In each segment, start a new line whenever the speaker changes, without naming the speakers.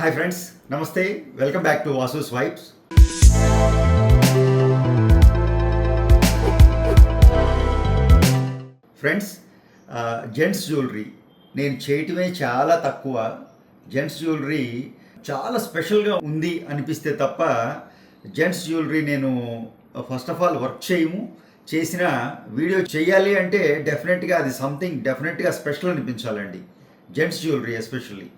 Hi friends నమస్తే welcome back to Vasu's vibes friends gents jewellery నేను చేయటమే చాలా తక్కువ. జెంట్స్ జ్యువెలరీ చాలా స్పెషల్గా ఉంది అనిపిస్తే తప్ప జెంట్స్ జ్యువెలరీ నేను ఫస్ట్ ఆఫ్ ఆల్ వర్క్ చేయము. చేసిన వీడియో చేయాలి అంటే డెఫినెట్గా అది సంథింగ్ డెఫినెట్గా special అనిపించాలండి. Gents jewellery especially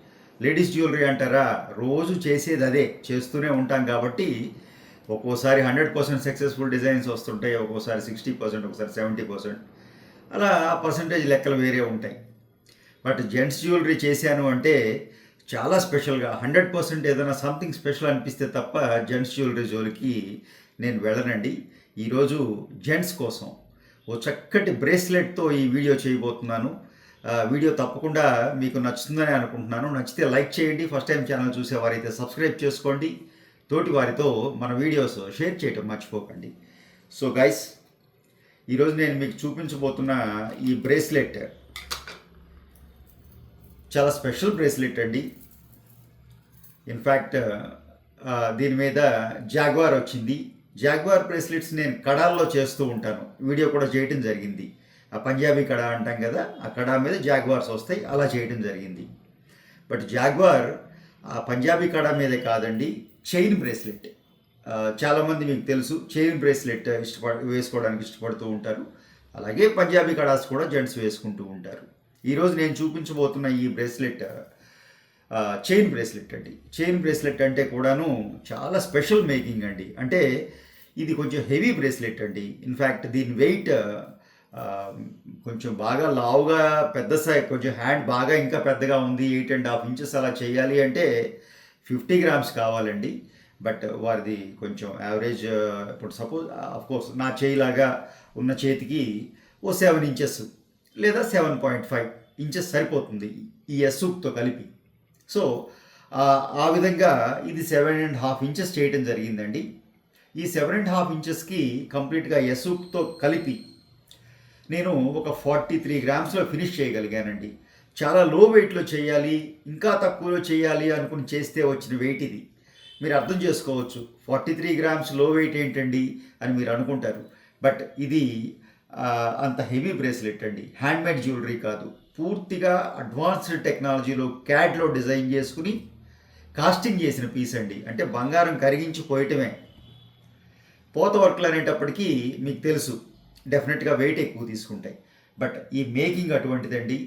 ladies jewellery అంటారా? రోజు చేసేది అదే చేస్తూనే ఉంటాం కాబట్టి ఒక్కోసారి హండ్రెడ్ పర్సెంట్ సక్సెస్ఫుల్ డిజైన్స్ వస్తుంటాయి ఒక్కోసారి సిక్స్టీ పర్సెంట్ ఒకసారి సెవెంటీ పర్సెంట్. అలా పర్సంటేజ్ లెక్కలు వేరే ఉంటాయి. బట్ జెంట్స్ జ్యువెలరీ చేశాను అంటే చాలా స్పెషల్గా హండ్రెడ్ పర్సెంట్ ఏదైనా సంథింగ్ స్పెషల్ అనిపిస్తే తప్ప జెంట్స్ జ్యువెలరీ జోలికి నేను వెళ్ళనండి. ఈరోజు జెంట్స్ కోసం ఓ చక్కటి బ్రేస్లెట్తో ఈ వీడియో చేయబోతున్నాను. వీడియో తప్పకుండా మీకు నచ్చుతుందని అనుకుంటున్నాను. నచ్చితే లైక్ చేయండి. ఫస్ట్ టైం ఛానల్ చూసేవారైతే సబ్స్క్రైబ్ చేసుకోండి. తోటి వారితో మన వీడియోస్ షేర్ చేయటం మర్చిపోకండి. సో గైస్ ఈరోజు నేను మీకు చూపించబోతున్న ఈ బ్రేస్లెట్ చాలా స్పెషల్ బ్రేస్లెట్ అండి. ఇన్ఫ్యాక్ట్ దీని మీద జాగ్వార్ వచ్చింది. జాగ్వార్ బ్రేస్లెట్స్ నేను కడాల్లో చేస్తూ ఉంటాను. వీడియో కూడా చేయటం జరిగింది. ఆ పంజాబీ కడ అంటాం కదా ఆ కడా మీద జాగ్వార్స్ వస్తాయి. అలా చేయడం జరిగింది. బట్ జాగ్వార్ ఆ పంజాబీ కడా మీదే కాదండి చైన్ బ్రేస్లెట్. చాలామంది మీకు తెలుసు చైన్ బ్రేస్లెట్ ఇష్టపడ వేసుకోవడానికి ఇష్టపడుతూ ఉంటారు. అలాగే పంజాబీ కడాస్ కూడా జెంట్స్ వేసుకుంటూ ఉంటారు. ఈరోజు నేను చూపించబోతున్న ఈ బ్రేస్లెట్ చైన్ బ్రేస్లెట్ అండి. చైన్ బ్రేస్లెట్ అంటే కూడాను చాలా స్పెషల్ మేకింగ్ అండి. అంటే ఇది కొంచెం హెవీ బ్రేస్లెట్ అండి. ఇన్ఫ్యాక్ట్ దీని వెయిట్ కొంచెం బాగా లావుగా పెద్ద సై కొంచెం హ్యాండ్ బాగా ఇంకా పెద్దగా ఉంది ఎయిట్ అండ్ హాఫ్ ఇంచెస్ అలా చేయాలి అంటే ఫిఫ్టీ గ్రామ్స్ కావాలండి. బట్ వారిది కొంచెం యావరేజ్ ఇప్పుడు సపోజ్ కోర్స్ నా చేయిలాగా ఉన్న చేతికి ఓ సెవెన్ ఇంచెస్ లేదా సెవెన్ పాయింట్ ఫైవ్ ఇంచెస్ సరిపోతుంది ఈ ఎస్సూప్తో కలిపి. సో ఆ- విధంగా ఇది సెవెన్ అండ్ హాఫ్ ఇంచెస్ చేయటం జరిగిందండి. ఈ సెవెన్ అండ్ హాఫ్ ఇంచెస్కి కంప్లీట్గా ఎస్సూప్తో కలిపి నేను ఒక ఫార్టీ త్రీ గ్రామ్స్లో ఫినిష్ చేయగలిగానండి. చాలా లో వెయిట్లో చేయాలి ఇంకా తక్కువలో చేయాలి అనుకుని చేస్తే వచ్చిన వెయిట్ ఇది. మీరు అర్థం చేసుకోవచ్చు ఫార్టీ త్రీ గ్రామ్స్లో వెయిట్ ఏంటండి అని మీరు అనుకుంటారు. బట్ ఇది అంత హెవీ బ్రేస్లెట్ అండి. హ్యాండ్మేడ్ జ్యువెలరీ కాదు. పూర్తిగా అడ్వాన్స్డ్ టెక్నాలజీలో క్యాడ్లో డిజైన్ చేసుకుని కాస్టింగ్ చేసిన పీస్ అండి. అంటే బంగారం కరిగించి పోయటమే. పోత వర్క్లు అనేటప్పటికీ మీకు తెలుసు. డెఫినెట్గా వెయిట్ ఎక్కువ తీసుకుంటాయి. బట్ ఈ మేకింగ్ అటువంటిదండి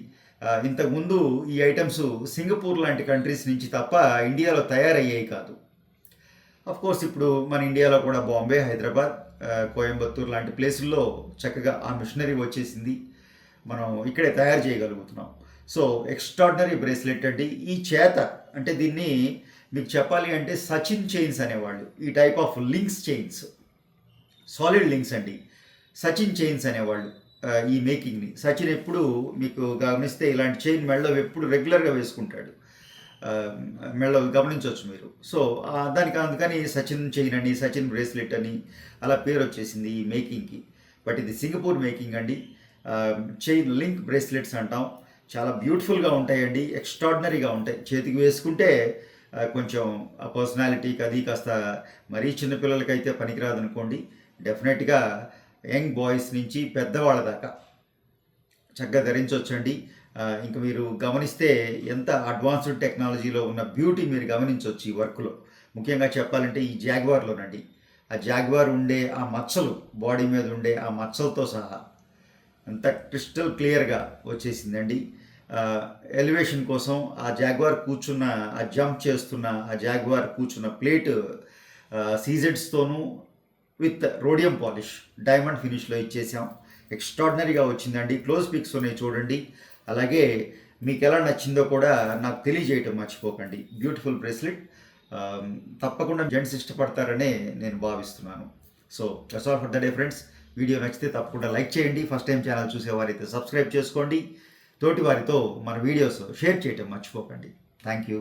ఇంతకుముందు ఈ ఐటమ్స్ సింగపూర్ లాంటి కంట్రీస్ నుంచి తప్ప ఇండియాలో తయారయ్యాయి కాదు. అఫ్ కోర్స్ ఇప్పుడు మన ఇండియాలో కూడా బాంబే హైదరాబాద్ కోయంబత్తూర్ లాంటి ప్లేసుల్లో చక్కగా ఆ మిషనరీ వచ్చేసింది. మనం ఇక్కడే తయారు చేయగలుగుతున్నాం. సో ఎక్స్ట్రాడినరీ బ్రేస్లెట్ అండి. ఈ చేత అంటే దీన్ని మీకు చెప్పాలి అంటే సచిన్ చైన్స్ అనేవాళ్ళు. ఈ type of links chains solid links అండి. సచిన్ చైన్స్ అనేవాళ్ళు ఈ మేకింగ్ని. సచిన్ ఎప్పుడు మీకు గమనిస్తే ఇలాంటి చైన్ మెళ్ళ ఎప్పుడు రెగ్యులర్గా వేసుకుంటాడు. మెళ్ళ గమనించవచ్చు మీరు. సో దానికి అందుకని సచిన్ చైన్ అని సచిన్ బ్రేస్లెట్ అని అలా పేరు వచ్చేసింది ఈ మేకింగ్కి. బట్ ఇది సింగపూర్ మేకింగ్ అండి. చైన్ లింక్ బ్రేస్లెట్స్ అంటాం. చాలా బ్యూటిఫుల్గా ఉంటాయండి. ఎక్స్ట్రాడినరీగా ఉంటాయి. చేతికి వేసుకుంటే కొంచెం ఆ పర్సనాలిటీకి అది కాస్త మరీ చిన్నపిల్లలకైతే పనికిరాదు అనుకోండి డెఫినెట్గా యంగ్ బాయ్స్ నుంచి పెద్దవాళ్ళ దాకా చక్కగా ధరించవచ్చండి ఇంక మీరు గమనిస్తే ఎంత అడ్వాన్స్డ్ టెక్నాలజీలో ఉన్న బ్యూటీ మీరు గమనించవచ్చు ఈ వర్క్లో. ముఖ్యంగా చెప్పాలంటే ఈ జాగ్వార్లోనండి. ఆ జాగ్వార్ ఉండే ఆ మచ్చలు బాడీ మీద ఉండే ఆ మచ్చలతో సహా అంత క్రిస్టల్ క్లియర్గా వచ్చేసిందండి. ఎలివేషన్ కోసం ఆ జాగ్వార్ కూర్చున్న ఆ జంప్ చేస్తున్న ఆ జాగ్వార్ కూర్చున్న ప్లేట్ సీజెడ్స్తోనూ విత్ రోడియం పాలిష్. డైమండ్ ఫినిష్లో ఇచ్చేసాం. ఎక్స్ట్రాడినరీగా వచ్చిందండి. క్లోజ్ పిక్స్ ఉన్నాయి చూడండి. అలాగే మీకు ఎలా నచ్చిందో కూడా నాకు తెలియజేయటం మర్చిపోకండి. Beautiful bracelet. తప్పకుండా జెంట్స్ ఇష్టపడతారనే నేను భావిస్తున్నాను. So that's all for the day friends video నచ్చితే తప్పకుండా లైక్ చేయండి. ఫస్ట్ టైం ఛానల్ చూసేవారైతే సబ్స్క్రైబ్ చేసుకోండి. తోటి వారితో మన వీడియోస్ షేర్ చేయటం మర్చిపోకండి. Thank you.